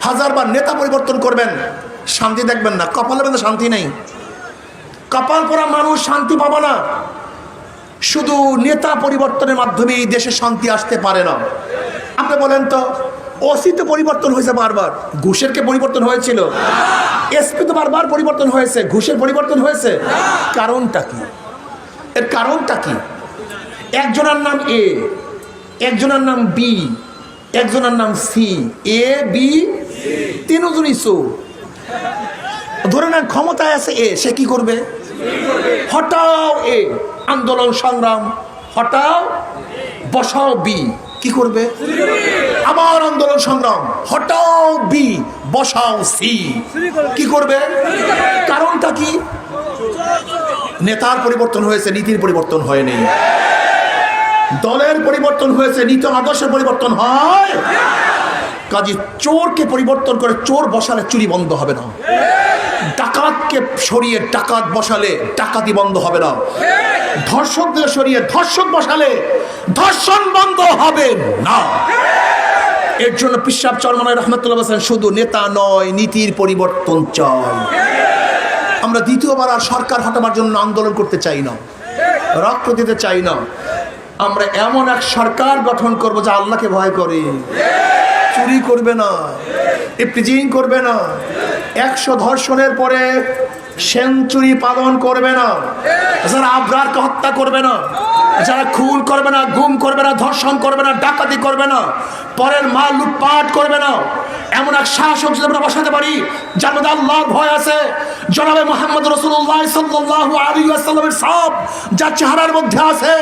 হাজারবার নেতা পরিবর্তন করবেন, শান্তি দেখবেন না। কপালের মধ্যে শান্তি নেই। কপাল পরা মানুষ শান্তি পাবে না। শুধু নেতা পরিবর্তনের মাধ্যমে এই দেশে শান্তি আসতে পারে না। আপনি বলেন তো, ওসি তো পরিবর্তন হয়েছে বারবার। ঘুষের কে পরিবর্তন হয়েছিল? এসপি তো বারবার পরিবর্তন হয়েছে। ঘুষের পরিবর্তন হয়েছে। কারণটা কি? এর কারণটা কি? একজনের নাম এ, একজনের নাম বি, একজনের নাম সি। এ, বি তিনজনই সো ধরে নেন ক্ষমতায় আছে এ, সে কি করবে? হটাও এ, আন্দোলন সংগ্রাম। হটাও বসাও বি, কি করবে? আবার আন্দোলন সংগ্রাম। হটাও বি, বসাও সি, কি করবে? কারণটা কি? নেতার পরিবর্তন হয়েছে, নীতির পরিবর্তন হয়নি দলের পরিবর্তন হয়েছে, নীতি আদর্শের পরিবর্তন হয়। কাজে চোরকে পরিবর্তন করে চোর বসালে চুরি বন্ধ হবে না। ডাকাতকে সরিয়ে ডাকাত বসালে ডাকাতি বন্ধ হবে না। ধর্ষকদের সরিয়ে ধর্ষক বসালে ধর্ষণ বন্ধ হবে না। এর জন্য পিসাব চরমানের রহমতুল্লাহ হাসান শুধু নেতা নয়, নীতির পরিবর্তন চাই। আমরা দ্বিতীয়বার আর সরকার হটাবার জন্য আন্দোলন করতে চাই না, রক্ত দিতে চাই না। আমরা এমন এক সরকার গঠন করব যা আল্লাহকে ভয় করে। চুরি করবে না ইপিজিং করবে না, একশো ধর্ষণের পরে সেঞ্চুরি পালন করবে না, যারা আবরারকে হত্যা করবে না, যারা খুন করবে না, গুম করবে না, ধর্ষণ করবে না, ডাকাতি করবে না পরের মাল লুটপাট করবে না। এমন এক শাসক যদি আমরা বসাতে পারি, যার মধ্যে আল্লাহর ভয় আছে, জনাবে মোহাম্মদ রসুল্লাহ সাল্লাহ আলী আসাল্লামের সব যার চেহারার মধ্যে আছে,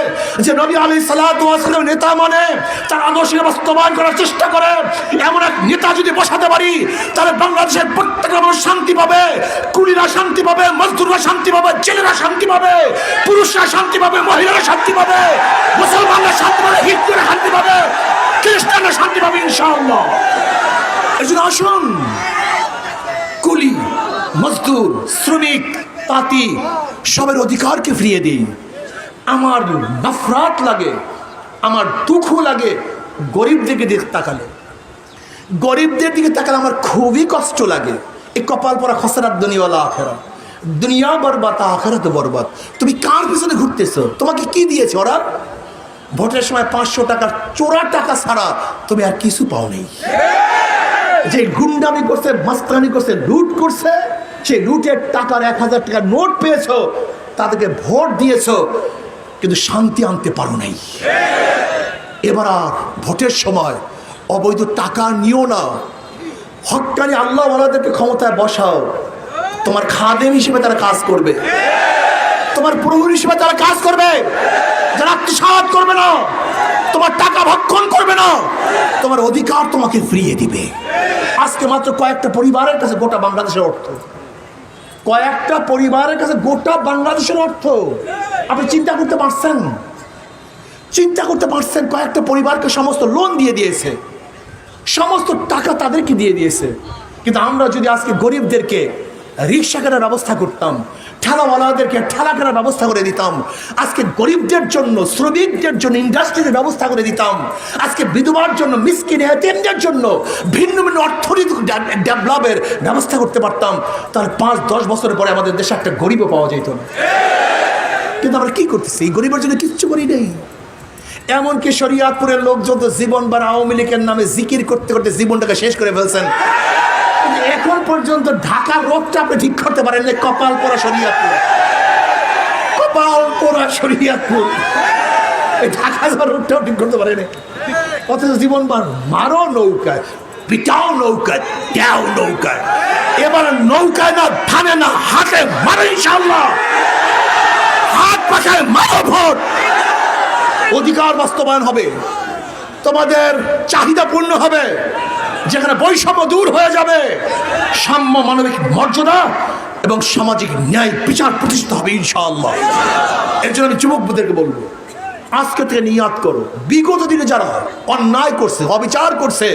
যে নবী আলী সাল্লাহ নেতা মানে তার আদর্শকে বাস্তবায়ন করার চেষ্টা করে, এমন এক নেতা যদি বসাতে পারি, তাহলে বাংলাদেশের প্রত্যেকটা মানুষ শান্তি পাবে কুড়িরা শান্তি পাবে, মজদুররা শান্তি পাবে ছেলেরা শান্তি পাবে, পুরুষরা শান্তি পাবে, মহিলারা শান্তি পাবে, মুসলমানরা শান্তি পাবে, হিন্দুরা শান্তি পাবে। খ্রিস্টানরা শান্তি পাবে, ইনশাআল্লাহ। আসুন। কুলি, মজদুর, শ্রমিক, তাঁতি, সবের অধিকারকে ফিরিয়ে দিই। আমার নফরাত লাগে, আমার দুঃখ লাগে গরিবদেরকে দিকে তাকালে। গরিবদের দিকে তাকালে আমার খুবই কষ্ট লাগে। এই কপাল পরা খসরাত দুনিয়াওয়ালা আখেরা। দুনিয়া বরবাদ আখেরা তো বরবাদ। তুমি কার পিছনে ঘুরতেছো? তোমাকে কি দিয়েছে ওরা? ভোটের সময় পাঁচশো টাকার চোরা টাকা ছাড়া তুমি আর কিছু পাও নেই। যে গুন্ডামি করছে, মাস্তানি করছে, লুট করছে সেই লুটের টাকার এক হাজার টাকার নোট পেয়েছ, তাদেরকে ভোট দিয়েছ, কিন্তু শান্তি আনতে পারো নাই। এবার আর ভোটের সময় অবৈধ টাকা নিও না। হকানি আল্লাহ ওয়ালাদেরকে ক্ষমতায় বসাও। তোমার খাদেম হিসেবে তারা কাজ করবে। তোমার প্রভুর হিসেবে তারা কাজ করবে, যারা আত্মসাত করবে না, তোমার টাকা ভক্ষণ করবে না, তোমার অধিকার তোমাকে ফিরিয়ে দিবে। আজকে মাত্র কয়েকটা পরিবারের কাছে গোটা বাংলাদেশের অর্থ। কয়েকটা পরিবারের কাছে গোটা বাংলাদেশের অর্থ। আপনি চিন্তা করতে পারছেন? চিন্তা করতে পারছেন কয়েকটা পরিবারকে সমস্ত লোন দিয়ে দিয়েছে। সমস্ত টাকা তাদেরকে দিয়ে দিয়েছে। কিন্তু আমরা যদি আজকে গরিবদেরকে রিক্সা কেনার ব্যবস্থা করতাম ঠেলাওয়ালাদেরকে ঠেলা কেনার ব্যবস্থা করে দিতাম। আজকে গরিবদের জন্য, শ্রমিকদের জন্য ইন্ডাস্ট্রিতে ব্যবস্থা করে দিতাম। আজকে বিধবার জন্য, মিসকিন জন্য ভিন্ন ভিন্ন অর্থনৈতিক ডেভেলপের ব্যবস্থা করতে পারতাম। তাহলে পাঁচ, দশ বছর পরে আমাদের দেশে একটা গরিবও পাওয়া যেত না। কিন্তু আমরা কি করতেছি? এই গরিবের জন্য কিচ্ছু করি নেই। এমনকি শরিয়াতপুরের লোকজন তো জীবন বার আওয়ামী লীগের নামে জিকির করতে করতে জীবনটাকে শেষ করে ফেলছেন। কিন্তু এখন পর্যন্ত ঢাকার রোগটা আপনি ঠিক করতে পারেন কপাল পোড়া শরিয়াতপুর। কপাল পোড়া শরিয়াতপুর। এই ঢাকা যাওয়ার রোগটাও ঠিক করতে অথচ জীবন বার মারো নৌকায়, পিটাও নৌকায়, দেও নৌকায়। এবার নৌকায় না থামে না, হাতে মারো ইনশাল্লাহ হাত পাখায় মারো ভোট। অধিকার বাস্তবায়ন হবে। তোমাদের চাহিদা পূর্ণ হবে। যেখানে বৈষম্য দূর হয়ে যাবে, সাম্য মানবিক মর্যাদা এবং সামাজিক ন্যায় বিচার প্রতিষ্ঠিত হবে ইনশাআল্লাহ। এর জন্য আমি যুবকদেরকে বলব, আজকে থেকে নিয়াত করো। বিগত দিনে যারা অন্যায় করছে, অবিচার করছে,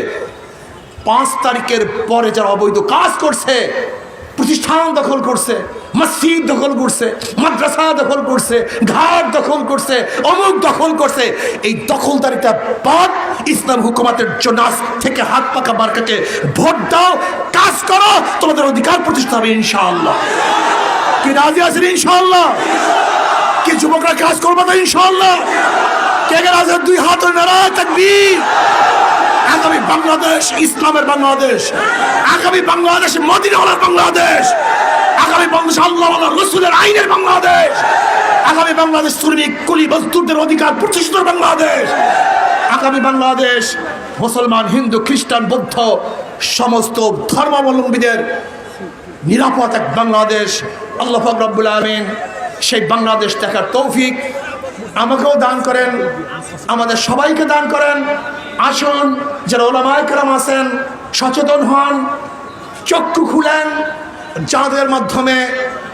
পাঁচ তারিখের পরে যারা অবৈধ কাজ করছে, প্রতিষ্ঠান দখল করছে মসজিদ দখল করছে, মাদ্রাসা দখল করছে, ঘাট দখল করছে, অমুক দখল করছে। এই দখলদারিটা বাদ, ইসলাম হুকুমাতের আজ থেকে হাত পাকা মার্কাকে ভোট দাও, কাজ করো, তোমাদের অধিকার প্রতিষ্ঠা হবে ইনশাআল্লাহ। কি রাজি আছেন ইনশাআল্লাহ? কি যুবকরা কাজ করব তো ইনশাআল্লাহ? কে কে রাজি দুই হাত নারায় তাকবীর। আগামী বাংলাদেশ, ইসলামের বাংলাদেশ। আগামী বাংলাদেশ, মদিনাওয়ালার বাংলাদেশ। বাংলাদেশ আল্লাহ রসুলের আইনের বাংলাদেশ। আগামী বাংলাদেশ শ্রমিক, কুলি, মজদুরদের অধিকার, প্রতিষ্ঠিত বাংলাদেশ। আগামী বাংলাদেশ মুসলমান, হিন্দু, খ্রিস্টান, বৌদ্ধ, সমস্ত ধর্মাবলম্বীদের নিরাপদ এক বাংলাদেশ। আল্লাহ পাক রব্বুল আলমিন সেই বাংলাদেশ দেখার তৌফিক আমাকেও দান করেন, আমাদের সবাইকে দান করেন। আসুন, যারা ওলামায় কেরাম আছেন, সচেতন হন, চক্ষু খুলেন যাদের মাধ্যমে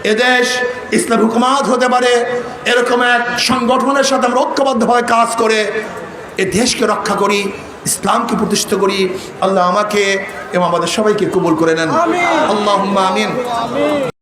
এদেশ ইসলাম হুকুমাত হতে পারে এরকম এক সংগঠনের সাথে আমরা ঐক্যবদ্ধভাবে কাজ করে এ দেশকে রক্ষা করি ইসলামকে প্রতিষ্ঠিত করি। আল্লাহ আমাকে এবং আমাদের সবাইকে কবুল করে নেন। আল্লাহ আমিন।